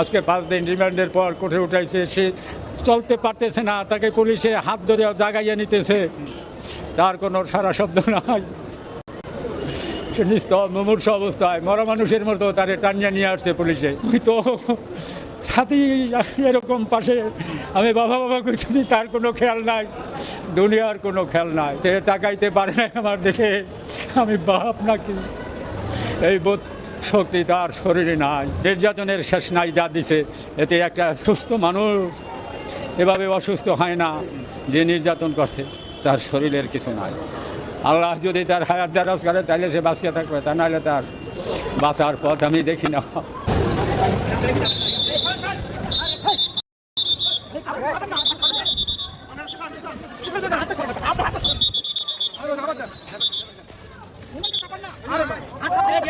আজকে পাঁচ দিন রিমান্ডের পর কোর্টে উঠাইছে, সে চলতে পারতেছে না, তাকে পুলিশে হাত ধরে জাগাইয়ে নিতেছে। তার কোনো সারা শব্দ নাই। সে নিস্তব মুমূর্ষ অবস্থায়, মরা মানুষের মতো তারে টানিয়ে নিয়ে আসছে পুলিশে। তুই তো সাথী এরকম পাশে, আমি বাবা বাবা করতেছি তার কোনো খেয়াল নাই, দুনিয়ার কোনো খেয়াল নাই। সে তাকাইতে পারে না আমার দেখে আমি বাপ নাকি? এই বোধ শক্তি তার শরীরে নাই। নির্যাতনের শেষ নাই যা দিছে। এতে একটা সুস্থ মানুষ এভাবে অসুস্থ হয় না যে নির্যাতন করছে, তার শরীরের কিছু নাই। আল্লাহ যদি তার হায়াত দারাজ করে, তাহলে সে বাঁচিয়ে থাকবে, তা নাহলে তার বাঁচার পথ আমি দেখি না।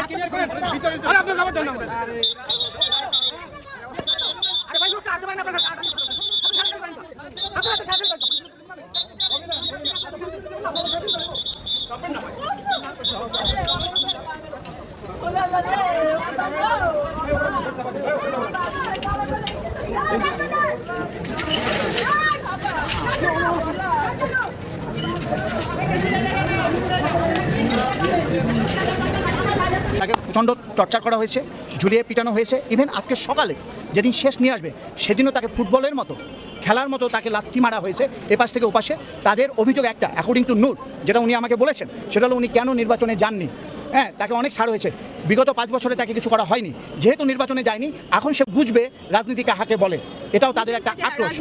তাকে প্রচণ্ড টর্চার করা হয়েছে ঝুলিয়ে পিটানো হয়েছে। ইভেন আজকে সকালে যেদিন শেষ নিয়ে আসবে সেদিনও তাকে ফুটবলের মতো খেলার মতো তাকে লাথি মারা হয়েছে এপাশ থেকে ওপাশে। তাদের অভিযোগ একটা অ্যাকর্ডিং টু নূর যেটা উনি আমাকে বলেছেন সেটা হলো উনি কেন নির্বাচনে যাননি। হ্যাঁ তাকে অনেক ছাড় হয়েছে। বিগত পাঁচ বছরে তাকে কিছু করা হয়নি। যেহেতু নির্বাচনে যায়নি এখন সে বুঝবে রাজনীতি কাহাকে বলে। এটাও তাদের একটা আক্রোশ।